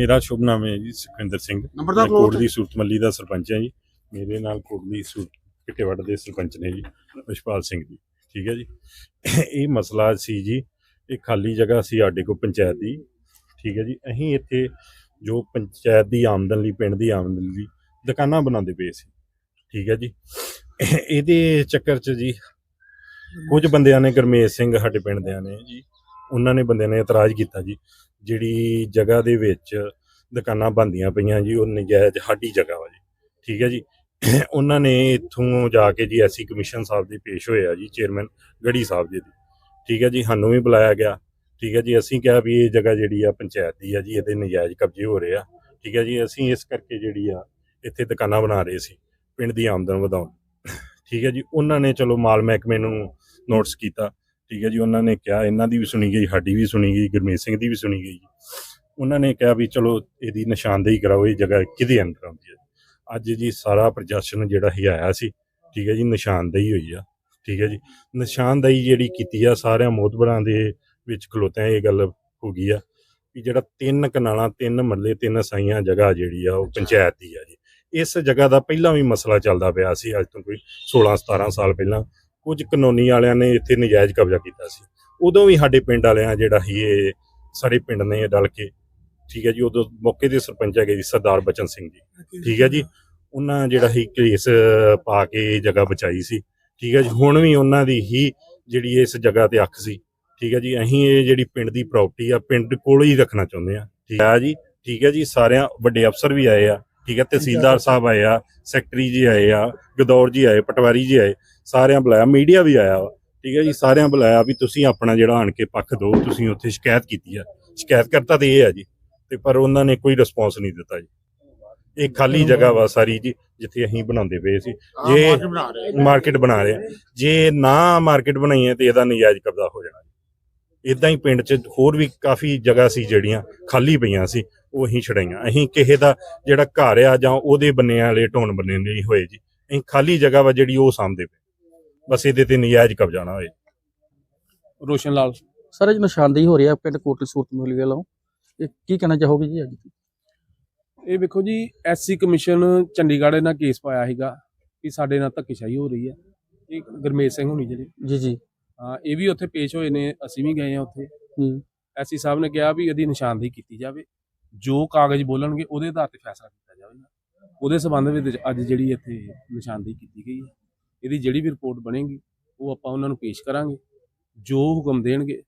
ਮੇਰਾ ਸ਼ੁਭ ਨਾਮ ਹੈ ਜੀ ਸੁਖਵਿੰਦਰ ਸਿੰਘ। ਨੰਬਰਦਾਰ ਕੋਟ ਦੀ ਸੂਰਤਮੱਲੀ ਦਾ ਸਰਪੰਚ ਹਾਂ ਜੀ। ਮੇਰੇ ਨਾਲ ਕੋਟ ਦੀ ਸੂਰਤ ਕਿਟੇਵੜ ਦੇ ਸਰਪੰਚ ਨੇ ਜੀ ਵਿਸ਼ਪਾਲ ਸਿੰਘ ਜੀ। ਠੀਕ ਹੈ ਜੀ? ਇਹ ਮਸਲਾ ਸੀ ਜੀ ਇਹ ਖਾਲੀ ਜਗ੍ਹਾ ਸੀ ਸਾਡੇ ਕੋਲ ਪੰਚਾਇਤ ਦੀ। ਠੀਕ ਹੈ ਜੀ? ਅਸੀਂ ਇੱਥੇ ਜੋ ਪੰਚਾਇਤ ਦੀ ਆਮਦਨ ਲਈ ਪਿੰਡ ਦੀ ਆਮਦਨ ਲਈ ਦੁਕਾਨਾਂ ਬਣਾਉਂਦੇ ਪਏ ਸੀ। ਠੀਕ ਹੈ ਜੀ? ਇਹਦੇ ਚੱਕਰ 'ਚ ਜੀ ਕੁਝ ਬੰਦਿਆਂ ਨੇ ਗਰਮੇਸ਼ ਸਿੰਘ ਸਾਡੇ ਪਿੰਡ ਦਿਆਂ ਨੇ ਜੀ। ਉਹਨਾਂ ਨੇ ਬੰਦਿਆਂ ਨੇ ਇਤਰਾਜ਼ ਕੀਤਾ ਜੀ। ਜਿਹੜੀ ਜਗ੍ਹਾ ਦੇ ਵਿੱਚ ਦੁਕਾਨਾਂ ਬੰਦੀਆਂ ਪਈਆਂ ਜੀ, ਉਹ ਨਜਾਇਜ਼ ਸਾਡੀ ਜਗ੍ਹਾ ਵਾ ਜੀ। ਠੀਕ ਹੈ ਜੀ? ਉਹਨਾਂ ਨੇ ਇੱਥੋਂ ਜਾ ਕੇ ਜੀ ਐਸੀ ਕਮਿਸ਼ਨ ਸਾਹਿਬ ਦੇ ਪੇਸ਼ ਹੋਏ ਆ ਜੀ, ਚੇਅਰਮੈਨ ਗੜੀ ਸਾਹਿਬ ਜੀ ਦੀ। ਠੀਕ ਹੈ ਜੀ? ਸਾਨੂੰ ਵੀ ਬੁਲਾਇਆ ਗਿਆ। ਠੀਕ ਹੈ ਜੀ? ਅਸੀਂ ਕਿਹਾ ਵੀ ਇਹ ਜਗ੍ਹਾ ਜਿਹੜੀ ਆ ਪੰਚਾਇਤ ਦੀ ਆ ਜੀ, ਇਹਦੇ ਨਜਾਇਜ਼ ਕਬਜ਼ੇ ਹੋ ਰਹੇ ਆ। ਠੀਕ ਹੈ ਜੀ? ਅਸੀਂ ਇਸ ਕਰਕੇ ਜਿਹੜੀ ਆ ਇੱਥੇ ਦੁਕਾਨਾਂ ਬਣਾ ਰਹੇ ਸੀ, ਪਿੰਡ ਦੀ ਆਮਦਨ ਵਧਾਉਣ। ਠੀਕ ਹੈ ਜੀ? ਉਹਨਾਂ ਨੇ ਚਲੋ ਮਾਲ ਮਹਿਕਮੇ ਨੂੰ ਨੋਟਿਸ ਕੀਤਾ। ਠੀਕ ਹੈ ਜੀ ਉਹਨਾਂ ਨੇ ਕਿਹਾ ਇਹਨਾਂ ਦੀ ਵੀ ਸੁਣੀ ਗਈ ਸਾਡੀ ਵੀ ਸੁਣੀ ਗਈ ਗੁਰਮੀਤ ਸਿੰਘ ਦੀ ਵੀ ਸੁਣੀ ਗਈ ਉਹਨਾਂ ਨੇ ਕਿਹਾ ਵੀ ਚਲੋ ਇਹਦੀ ਨਿਸ਼ਾਨਦੇਹੀ ਕਰਾਓ ਇਹ ਜਗ੍ਹਾ ਕਿਹਦੇ ਅੰਦਰ ਆਉਂਦੀ ਹੈ। ਅੱਜ ਜੀ ਸਾਰਾ ਪ੍ਰਸ਼ਾਸਨ ਜਿਹੜਾ ਹੀ ਆਇਆ ਸੀ ਠੀਕ ਹੈ ਜੀ ਨਿਸ਼ਾਨਦੇਹੀ ਹੋਈ ਆ ਠੀਕ ਹੈ ਜੀ। ਨਿਸ਼ਾਨਦੇਹੀ ਜਿਹੜੀ ਕੀਤੀ ਆ ਸਾਰਿਆਂ ਮੋਤਬਰਾਂ ਦੇ ਵਿੱਚ ਖਲੋਤਿਆਂ ਇਹ ਗੱਲ ਹੋ ਗਈ ਆ ਵੀ ਜਿਹੜਾ ਤਿੰਨ ਕਨਾਲਾਂ ਤਿੰਨ ਮੱਲੇ ਤਿੰਨ ਸਾਈਆਂ ਜਗ੍ਹਾ ਜਿਹੜੀ ਆ ਉਹ ਪੰਚਾਇਤ ਦੀ ਆ ਜੀ। ਇਸ ਜਗ੍ਹਾ ਦਾ ਪਹਿਲਾਂ ਵੀ ਮਸਲਾ ਚੱਲਦਾ ਪਿਆ ਸੀ ਅੱਜ ਤੋਂ ਕੋਈ 16 17 ਸਾਲ ਪਹਿਲਾਂ। ਕੁਝ ਕਾਨੂੰਨੀ ਵਾਲਿਆਂ ਨੇ ਇੱਥੇ ਨਜਾਇਜ਼ ਕਬਜ਼ਾ ਕੀਤਾ ਸੀ। ਉਦੋਂ ਵੀ ਸਾਡੇ ਪਿੰਡ ਵਾਲਿਆਂ ਜਿਹੜਾ ਸੀ ਇਹ ਸਾਰੇ ਪਿੰਡ ਨੇ ਰਲ ਕੇ ਠੀਕ ਹੈ ਜੀ ਉਦੋਂ ਮੌਕੇ ਦੇ ਸਰਪੰਚ ਹੈਗੇ ਜੀ ਸਰਦਾਰ ਬਚਨ ਸਿੰਘ ਜੀ ਠੀਕ ਹੈ ਜੀ। ਉਹਨਾਂ ਜਿਹੜਾ ਹੀ ਕੇਸ ਪਾ ਕੇ ਜਗ੍ਹਾ ਬਚਾਈ ਸੀ ਠੀਕ ਹੈ ਜੀ। ਹੁਣ ਵੀ ਉਹਨਾਂ ਦੀ ਹੀ ਜਿਹੜੀ ਇਸ ਜਗ੍ਹਾ ਤੇ ਅੱਖ ਸੀ ਠੀਕ ਹੈ ਜੀ। ਅਸੀਂ ਇਹ ਜਿਹੜੀ ਪਿੰਡ ਦੀ ਪ੍ਰਾਪਰਟੀ ਆ ਪਿੰਡ ਕੋਲ ਹੀ ਰੱਖਣਾ ਚਾਹੁੰਦੇ ਆ ਠੀਕ ਹੈ ਜੀ। ਠੀਕ ਹੈ ਜੀ ਸਾਰਿਆਂ ਵੱਡੇ ਅਫਸਰ ਵੀ ਆਏ ਆ ਠੀਕ ਹੈ ਤਹਿਸੀਲਦਾਰ ਸਾਹਿਬ ਆਏ ਆ ਸੈਕਟਰੀ ਜੀ ਆਏ ਆ ਗਦੌਰ ਜੀ ਆਏ ਪਟਵਾਰੀ ਜੀ ਆਏ ਸਾਰਿਆਂ ਬੁਲਾਇਆ ਮੀਡੀਆ ਵੀ ਆਇਆ ਵਾ ਠੀਕ ਹੈ ਜੀ ਸਾਰਿਆਂ ਬੁਲਾਇਆ ਵੀ ਤੁਸੀਂ ਆਪਣਾ ਜਿਹੜਾ ਆਣ ਕੇ ਪੱਖ ਦਿਓ ਤੁਸੀਂ ਉੱਥੇ ਸ਼ਿਕਾਇਤ ਕੀਤੀ ਆ। ਸ਼ਿਕਾਇਤ ਕਰਤਾ ਤੇ ਇਹ ਆ ਜੀ ਤੇ ਪਰ ਉਹਨਾਂ ਨੇ ਕੋਈ ਰਿਸਪੌਂਸ ਨਹੀਂ ਦਿੱਤਾ ਜੀ। ਇਹ ਖਾਲੀ ਜਗ੍ਹਾ ਵਾ ਸਾਰੀ ਜੀ ਜਿੱਥੇ ਅਸੀਂ ਬਣਾਉਂਦੇ ਪਏ ਸੀ। ਜੇ ਮਾਰਕੀਟ ਬਣਾ ਰਹੇ। ਜੇ ਨਾ ਮਾਰਕੀਟ ਬਣਾਈ ਹੈ ਤੇ ਇਹਦਾ ਨਜਾਇਜ਼ ਕਬਜ਼ਾ ਹੋ ਜਾਣਾ ਇਦਾਂ ਹੀ ਪਿੰਡ 'ਚ ਹੋਰ ਵੀ ਕਾਫੀ ਜਗ੍ਹਾ ਸੀ ਜਿਹੜੀਆਂ ਖਾਲੀ ਪਈਆਂ ਸੀ ਉਹ ਅਸੀਂ ਛੜਾਈਆਂ ਅਸੀਂ ਕਿਸੇ ਦਾ ਜਿਹੜਾ ਘਰ ਆ ਜਾਂ ਉਹਦੇ ਬੰਨੇ ਵਾਲੇ ਢੋਣ ਬੰਨੇ ਨਹੀਂ ਹੋਏ ਜੀ ਅਸੀਂ ਖਾਲੀ ਜਗ੍ਹਾ ਵਾ ਜਿਹੜੀ ਉਹ ਸਾਂਭਦੇ ਪਏ। ਬਸ ਇਹਦੇ ਤੇ ਨਜਾਇਜ਼ ਕਬਜ਼ਾ ਨਾ ਹੋਏ। ਰੋਸ਼ਨ ਲਾਲ। ਸਰ ਅੱਜ ਨਿਸ਼ਾਨਦੇਹੀ ਹੋ ਰਹੀ ਹੈ ਪਿੰਡ ਕੋਟਲੀ ਸੂਰਤਮਲੀ ਵੱਲੋਂ। ਇਹ ਕੀ ਕਹਿਣਾ ਚਾਹੋਗੇ ਜੀ ਅੱਜ? ਇਹ ਵੇਖੋ ਜੀ ਐਸਸੀ ਕਮਿਸ਼ਨ ਚੰਡੀਗੜ੍ਹ ਨਾਲ ਕੇਸ ਪਾਇਆ ਸੀਗਾ ਕਿ ਸਾਡੇ ਨਾਲ ਧੱਕੇਸ਼ਾਹੀ ਹੋ ਰਹੀ ਹੈ। ਇਹ ਗੁਰਮੇਸ਼ ਸਿੰਘ ਹੋਣੀ ਜਿਹੜੇ। ਜੀ ਜੀ। ਹਾਂ ਇਹ ਵੀ ਉੱਥੇ ਪੇਸ਼ ਹੋਏ ਨੇ ਅਸੀਂ ਵੀ ਗਏ ਆ ਉੱਥੇ। ਹੂੰ। ਐਸਸੀ ਸਾਹਿਬ ਨੇ ਕਿਹਾ ਵੀ ਇਹਦੀ ਨਿਸ਼ਾਨਦੇਹੀ ਕੀਤੀ ਜਾਵੇ। ਜੋ ਕਾਗਜ਼ ਬੋਲਣਗੇ ਉਹਦੇ ਆਧਾਰ ਤੇ ਫੈਸਲਾ ਕੀਤਾ ਜਾਵੇਗਾ। ਉਹਦੇ ਸਬੰਧ ਵਿੱਚ ਅੱਜ ਜਿਹੜੀ ਇੱਥੇ ਨਿਸ਼ਾਨਦੇਹੀ ਕੀਤੀ ਗਈ ਹੈ। ਇਹਦੀ ਜਿਹੜੀ ਵੀ ਰਿਪੋਰਟ ਬਣੇਗੀ ਉਹ ਆਪਾਂ ਉਹਨਾਂ ਨੂੰ ਪੇਸ਼ ਕਰਾਂਗੇ ਜੋ ਹੁਕਮ ਦੇਣਗੇ